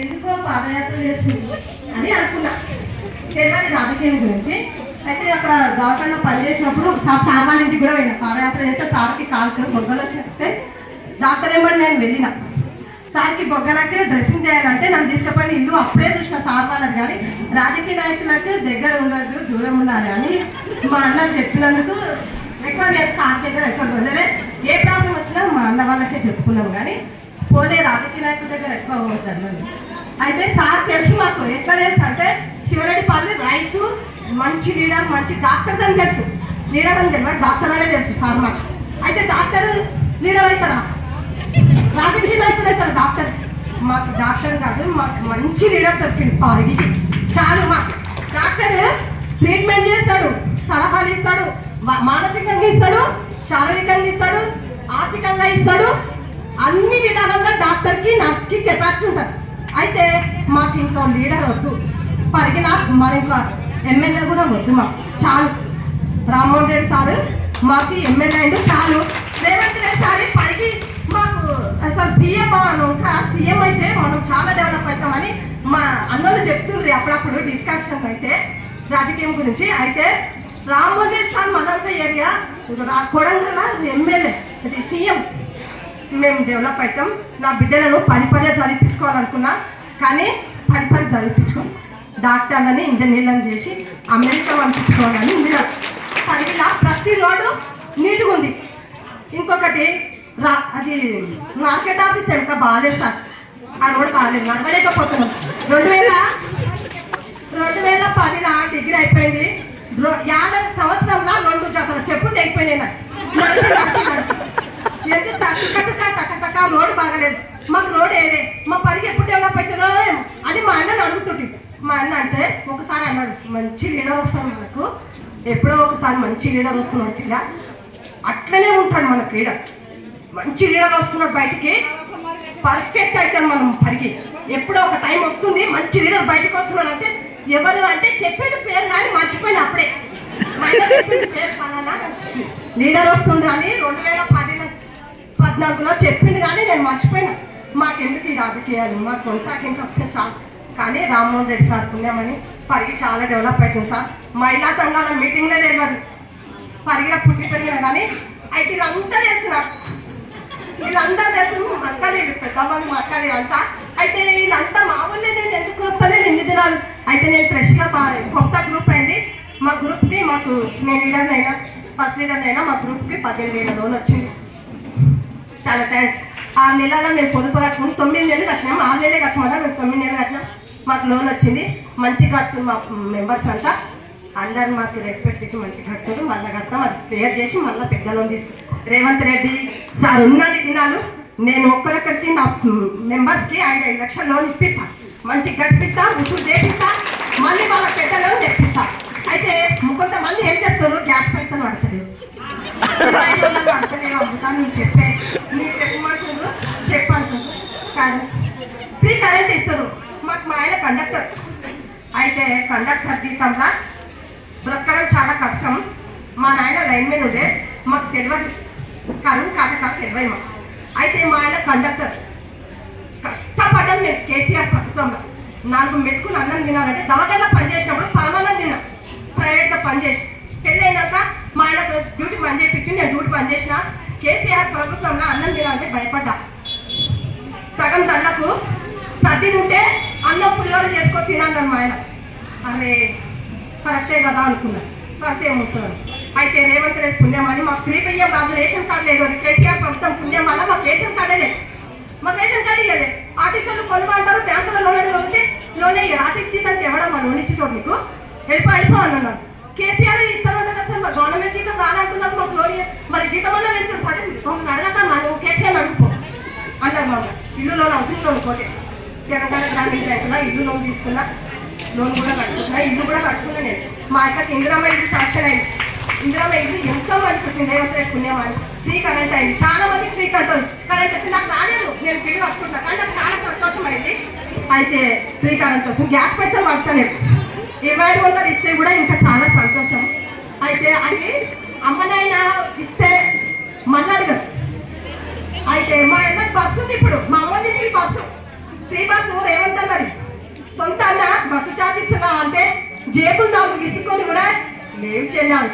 ఎందుకో పాదయాత్ర చేస్తుంది అని అనుకున్నా. తెలియని రాజకీయం గురించి. అయితే అక్కడ దవాఖాన పనిచేసినప్పుడు సార్ సార్ వాళ్ళ ఇంటికి కూడా పోయినా. పాదయాత్ర చేస్తే సార్కి కాలు బొగ్గలో చెప్తే డాక్టర్ ఏమని నేను వెళ్ళిన. సార్కి బొగ్గలకి డ్రెస్సింగ్ చేయాలంటే నన్ను తీసుకుపోయిన ఇల్లు అప్పుడే చూసిన సార్ వాళ్ళది కానీ రాజకీయ నాయకులకి దగ్గర ఉండదు దూరం ఉండాలి అని మా అన్న చెప్పినందుకు ఎక్కువ నేను సార్ దగ్గర ఎక్కడ ఉండలే. ఏ ప్రాబ్లం వచ్చినా మా అన్న వాళ్ళకే చెప్పుకున్నాం కానీ పోలే రాజకీయ నాయకుల దగ్గర ఎక్కువ పోతారు అయితే సార్ తెలుసు మాకు ఎట్లా తెలుసు అంటే శివరెడ్డిపల్లి రైతు మంచి లీడర్ మంచి డాక్టర్ అని తెలుసు. లీడర్ అని తెలియదు డాక్టర్ అనే తెలుసు సార్ మాకు. అయితే డాక్టర్ లీడర్ అవుతారా రాజకీయ నాయకుడు అవుతారు డాక్టర్. మాకు డాక్టర్ కాదు మాకు మంచి లీడర్ దొరికింది పార్టీకి చాలు మాకు. డాక్టర్ ట్రీట్మెంట్ చేస్తాడు సలహాలు ఇస్తాడు మానసికంగా ఇస్తాడు శారీరకంగా ఇస్తాడు ఆర్థికంగా ఇస్తాడు అన్ని విధాలుగా డాక్టర్కి నర్స్కి కెపాసిటీ ఉంటుంది. అయితే మాకు ఇంకో లీడర్ వద్దు. పరిగిన మరి ఇంకా ఎమ్మెల్యే కూడా వద్దు మాకు. చాలు. రామ్మోహన్ రెడ్డి సారు మాకు ఎమ్మెల్యే అయింది చాలు. రేవంత్ రెడ్డి సార్ పైకి మాకు అసలు సీఎం ఇంకా సీఎం అయితే మనం చాలా డెవలప్ అవుతామని మా అందరూ చెప్తుండ్రి అప్పుడప్పుడు డిస్కషన్స్ అయితే రాజకీయం గురించి. అయితే రామ్మోహన్ రెడ్డి సార్ మనంత ఏరియా కొడంగల్ ఎమ్మెల్యే. అది సీఎం మేము డెవలప్ అవుతాం. నా బిడ్డలను పది పదే చదివించుకోవాలనుకున్నా కానీ పది పది చదివించుకోను. డాక్టర్లని ఇంజనీర్లను చేసి అమెరికా పంపించుకోవాలని మీరు పదిలా ప్రతి రోడ్డు నీట్గా ఉంది. ఇంకొకటి రా అది మార్కెట్ ఆఫీస్ ఎంత బాగాలేదు సార్. ఆ రోడ్ బాగాలేదు నడవలేకపోతున్నాం. రెండు వేల రెండు వేల పదిన డిగ్రీ అయిపోయింది. యాభై సంవత్సరంలో రెండు జతల చెప్పు తెగిపోయినాయి నాకు. ఎందుకు సార్ టికెట్ అక్క రోడ్ బాగలేదు. మాకు రోడ్ ఏదే? మా పరికి ఎప్పుడు డెవలప్ అవుతుందో అని మా అన్నని అడుగుతుంటే మా అన్న అంటే ఒకసారి అన్నాడు మంచి లీడర్ వస్తాడు మనకు. ఎప్పుడో ఒకసారి మంచి లీడర్ వస్తున్నాడు చిన్న అట్లనే ఉంటాడు మన లీడర్ మంచి లీడర్ వస్తున్నాడు బయటికి. పర్ఫెక్ట్ అవుతాడు మనం పరికి ఎప్పుడో ఒక టైం వస్తుంది మంచి లీడర్ బయటకు వస్తున్నాడు అంటే ఎవరు అంటే చెప్పేది పేరు కానీ మర్చిపోయిన అప్పుడే. పేరు ఫలానా లీడర్ వస్తుంది అని రెండు వేల పద్నాలుగులో చెప్పింది కానీ నేను మర్చిపోయినా. మాకెందుకు ఈ రాజకీయాలు? మా సొంతకి వస్తే చాలు. కానీ రామ్మోహన్ రెడ్డి సార్ పుణ్యమని పరిగి చాలా డెవలప్ అవుతుంది సార్. మహిళా సంఘాల మీటింగ్లే తెలియదు పరిగిన పుట్టి పెరిగిన కానీ అయితే వీళ్ళంతా తెలుసు నాకు. వీళ్ళందరూ తెలుసు. మా లేదు పెద్దవాళ్ళు మా అక్క అంతా. అయితే వీళ్ళంతా మా ఊళ్ళే నేను ఎందుకు వస్తానే ఎన్ని దినాలు? అయితే నేను ఫ్రెష్గా కొత్త గ్రూప్ అయింది. మా గ్రూప్కి మాకు నేను లీడర్నైనా అయినా ఫస్ట్ లీడర్నైనా అయినా మా గ్రూప్కి పద్దెనిమిది వేల లోన్ వచ్చింది. చాలా థ్యాంక్స్ ఆరు నెలల్లో మేము పొదుపు కట్టుకుని తొమ్మిది నెలలు కట్టినాము ఆరు నెలలే కట్టమన్నా మేము తొమ్మిది నెలలు కట్టినాం. మాకు లోన్ వచ్చింది. మంచిగా కట్టు మా మెంబర్స్ అంతా. అందరు మాకు రెస్పెక్ట్ ఇచ్చి మంచిగా కట్టుకుంటూ మళ్ళీ కడతాం. అది క్లియర్ చేసి మళ్ళీ పెద్ద లోన్ తీసుకుంటాం. రేవంత్ రెడ్డి సార్ ఉన్నది దినాలు నేను ఒక్కరొక్కరికి నా మెంబర్స్కి ఐదు ఐదు లక్షల లోన్ ఇప్పిస్తా. మంచిగా కట్టిస్తా ఉసురు చేపిస్తా. మళ్ళీ వాళ్ళ పెద్ద లోన్ తెప్పిస్తా. అయితే కొంతమంది కండక్టర్. అయితే కండక్టర్ జీతంలా బ్రతకడం చాలా కష్టం. మా నాయన లైన్మెన్ ఉండే. మాకు తెలియదు. కరువు కాటకాలు తెలియదు మాకు. అయితే మా ఆయన కండక్టర్. కష్టపడ్డాం నేను కేసీఆర్ ప్రభుత్వంలో నాలుగు మెట్టుకులు అన్నం తినాలంటే దవకల్లో పనిచేసినప్పుడు పరమాన్నం తిన్నా. ప్రైవేట్గా పనిచేసి పెళ్ళైనాక మా ఆయన డ్యూటీ పని చేయించి నేను డ్యూటీ పని చేసిన. కేసీఆర్ ప్రభుత్వంలో అన్నం తినాలంటే భయపడ్డా. సగం దళ్ళకు తినాలని మా ఆయన. అరే కరెక్టే కదా అనుకున్నాను సత్యం వస్తుంది అయితే రేవంత్ రెడ్డి పుణ్యం అని మాకు ఫ్రీ బియ్యం రాదు రేషన్ కార్డు లేదు కేసీఆర్ ప్రభుత్వం పుణ్యం వల్ల మాకు రేషన్ కార్డే లేదు. మాకు రేషన్ కార్డు ఇవ్వలేదు ఆర్టీసీ వాళ్ళు కొనుమంటారు బ్యాంకులో లోన్ అడిగితే లోన్ అయ్యారు ఆర్టీసీ జీతం ఎవడం మా లోన్ ఇచ్చేటోడు నీకు? వెళ్ళిపో వెళ్ళిపో అన్నాను కేసీఆర్ ఇస్తాను కదా సార్ గవర్నమెంట్ జీతం కాదంటున్నారు మాకు లోన్ మరి జీతం అన్న పెంచుడు సరే. మమ్మల్ని అడగక మనం కేసీఆర్ అడుగుపో అన్నారు మా ఇల్లు లోన్ అవసరం లోన్ పోతే. తెలంగాణ గ్రామీణ బ్యాంకులో ఇల్లు లోన్ తీసుకున్నా లోన్ కూడా కట్టుకున్నా ఇల్లు కూడా కట్టుకున్నా నేను. మా అక్కకి ఇందిరమ్మ ఇల్లు సాక్షన్ అయింది ఇందిరమ్మ ఇల్లు ఎంతో మందికి వచ్చింది రేవంత్ రెడ్డి పుణ్యమాని ఫ్రీ కరెంట్ అయింది. చాలా మందికి ఫ్రీ కరెంట్ కరెంట్ వచ్చి నాకు రాలేదు. నేను బిల్లు కట్టుకుంటా కానీ నాకు చాలా సంతోషం అయింది అయితే ఫ్రీ కరెంట్ వస్తుంది. గ్యాస్ పైసలు పడతలేదు. ఇరవై ఐదు వందలు ఇస్తే కూడా ఇంకా చాలా సంతోషం. అయితే అది అమ్మనైనా ఇస్తే మళ్ళీ అడగదు అయితే మా అన్నకి బస్సు ఉంది ఇప్పుడు. మా అమ్మ ఇంటికి బస్సు. ఫ్రీ బస్సు రేవంత్ అన్నది సొంత బస్సు ఛార్జ్ ఇస్తున్నా అంటే జేబులు నాలుగు విసుక్కొని కూడా లేవు చెల్లి అంటారు.